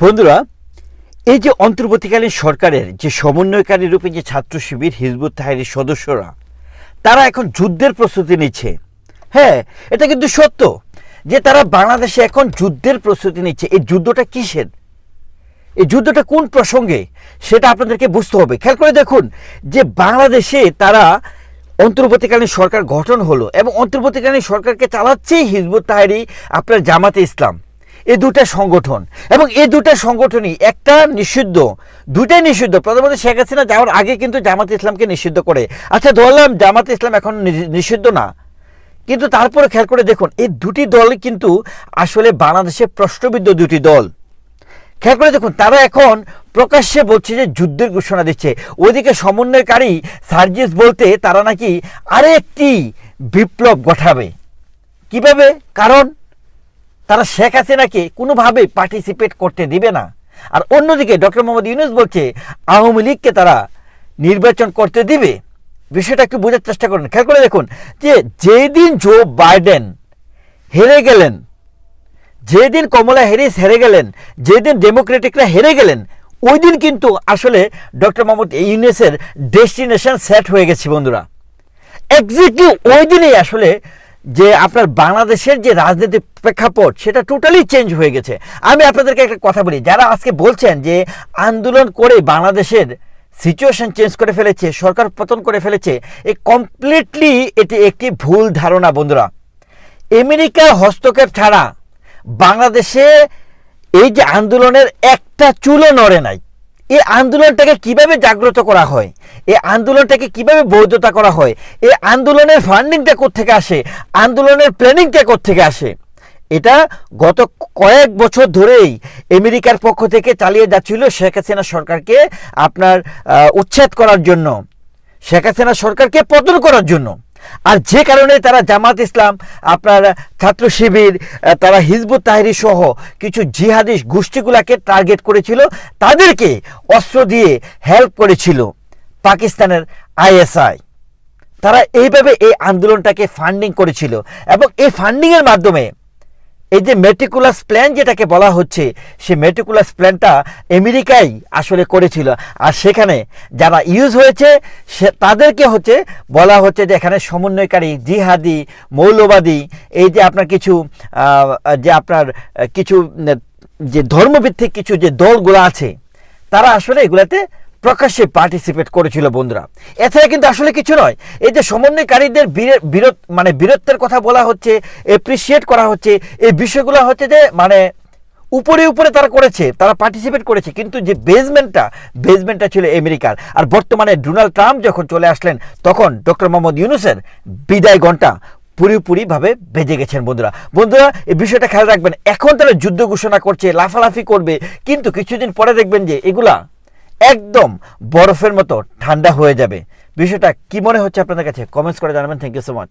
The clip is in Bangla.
বন্ধুরা, এই যে অন্তর্বর্তীকালীন সরকারের যে সমন্বয়কারী রূপে যে ছাত্র শিবির হিজবুত তাহারির সদস্যরা, তারা এখন যুদ্ধের প্রস্তুতি নিচ্ছে। হ্যাঁ এটা কিন্তু সত্য যে তারা বাংলাদেশে এখন যুদ্ধের প্রস্তুতি নিচ্ছে। এই যুদ্ধটা কিসের? এই যুদ্ধটা কোন প্রসঙ্গে? সেটা আপনাদেরকে বুঝতে হবে। খেয়াল করে দেখুন যে বাংলাদেশে তারা অন্তর্বর্তীকালীন সরকার গঠন হলো এবং অন্তর্বর্তীকালীন সরকারকে চালাচ্ছেই হিজবুত তাহারি আপনার জামাতে ইসলাম। এই দুটা সংগঠন। এবং এই দুটা সংগঠনই একটা নিষিদ্ধ, দুটাই নিষিদ্ধ। প্রধানমন্ত্রী শেখ হাসিনা যাওয়ার আগে কিন্তু জামাতে ইসলামকে নিষিদ্ধ করে। আচ্ছা ধরলাম জামাতে ইসলাম এখন নিষিদ্ধ না। কিন্তু তারপরে খেয়াল করে দেখুন, এই দুটি দল কিন্তু আসলে বাংলাদেশের প্রশ্নবিদ্ধ দুটি দল। খেয়াল করে দেখুন, তারা এখন প্রকাশ্যে বলছে যে যুদ্ধের ঘোষণা দিচ্ছে। ওইদিকে সমন্বয়কারী সার্জিস বলতে তারা নাকি আরেকটি বিপ্লব ঘটাবে কীভাবে? কারণ তারা শেখ হাসিনাকে কোনোভাবে পার্টিসিপেট করতে দিবে না। আর অন্যদিকে ডক্টর মোহাম্মদ ইউনুস বলছে, আওয়ামী লীগকে তারা নির্বাচন করতে দিবে। বিষয়টা একটু বোঝার চেষ্টা করুন। খেয়াল করে দেখুন যে যেদিন জো বাইডেন হেরে গেলেন, যেদিন কমলা হ্যারিস হেরে গেলেন, যেদিন ডেমোক্রেটিকরা হেরে গেলেন, ওই দিন কিন্তু আসলে ডক্টর মোহাম্মদ ইউনুসের ডেস্টিনেশন সেট হয়ে গেছে বন্ধুরা। এক্স্যাক্টলি ওই দিনেই আসলে যে আপনার বাংলাদেশের যে রাজনীতির প্রেক্ষাপট, সেটা টোটালি চেঞ্জ হয়ে গেছে। আমি আপনাদেরকে একটা কথা বলি, যারা আজকে বলছেন যে আন্দোলন করে বাংলাদেশের সিচুয়েশন চেঞ্জ করে ফেলেছে, সরকার পতন করে ফেলেছে, এ কমপ্লিটলি এটি একটি ভুল ধারণা, বন্ধুরা। আমেরিকার হস্তক্ষেপ ছাড়া বাংলাদেশে এই যে আন্দোলনের একটা চুলও নড়ে নাই। এই আন্দোলনটাকে কীভাবে জাগ্রত করা হয়? এই আন্দোলনটাকে কীভাবে বৈধতা করা হয়? এই আন্দোলনের ফান্ডিংটা থেকে আসে? আন্দোলনের প্ল্যানিংটা থেকে আসে? এটা গত কয়েক বছর ধরেই আমেরিকার পক্ষ থেকে চালিয়ে যাচ্ছিল শেখ হাসিনা সরকারকে আপনার উচ্ছেদ করার জন্য। শেখ হাসিনা সরকারকে পতন করার জন্য। আর যে কারণে তারা জামাত ইসলাম, আপনার ছাত্র শিবির তারা হিজবুত তাহিরি সহ কিছু জিহাদি গোষ্ঠীগুলাকে টার্গেট করেছিল, তাদেরকে অস্ত্র দিয়ে হেল্প করেছিল পাকিস্তানের আইএসআই। তারা এইভাবে এই আন্দোলনটাকে ফান্ডিং করেছিল এবং এই ফান্ডিংয়ের মাধ্যমে এই যে মেটিকুলাস প্ল্যান যেটাকে বলা হচ্ছে, সে মেটিকুলাস প্ল্যানটা আমেরিকাই আসলে করেছিল। আর সেখানে যারা ইউজ হয়েছে, সে তাদেরকে হচ্ছে বলা হচ্ছে যে এখানে সমন্বয়কারী, জিহাদি, মৌলবাদী, এই যে আপনার কিছু যে আপনার কিছু, যে ধর্মভিত্তিক কিছু যে দলগুলো আছে, তারা আসলে এগুলাতে প্রকাশ্যে পার্টিসিপেট করেছিল বন্ধুরা। এছাড়া কিন্তু আসলে কিছু নয়। এই যে সমন্বয়কারীদের বীরে- বীরত মানে বীরত্বের কথা বলা হচ্ছে এপ্রিসিয়েট করা হচ্ছে, এই বিষয়গুলো হচ্ছে যে মানে উপরে উপরে তারা করেছে, তারা পার্টিসিপেট করেছে। কিন্তু যে বেসমেন্টটা বেসমেন্টটা ছিল আমেরিকার। আর বর্তমানে ডোনাল্ড ট্রাম্প যখন চলে আসলেন, তখন ডক্টর মোহাম্মদ ইউনুসের বিদায় ঘণ্টা পুরোপুরিভাবে বেজে গেছেন বন্ধুরা। বন্ধুরা, এই বিষয়টা খেয়াল রাখবেন। এখন তারা যুদ্ধ ঘোষণা করছে, লাফালাফি করবে। কিন্তু কিছুদিন পরে দেখবেন যে, এগুলা একদম বরফের মতো ঠান্ডা হয়ে যাবে। বিষয়টা কি মনে হচ্ছে আপনাদের কাছে? কমেন্টস করে জানাবেন। Thank you so much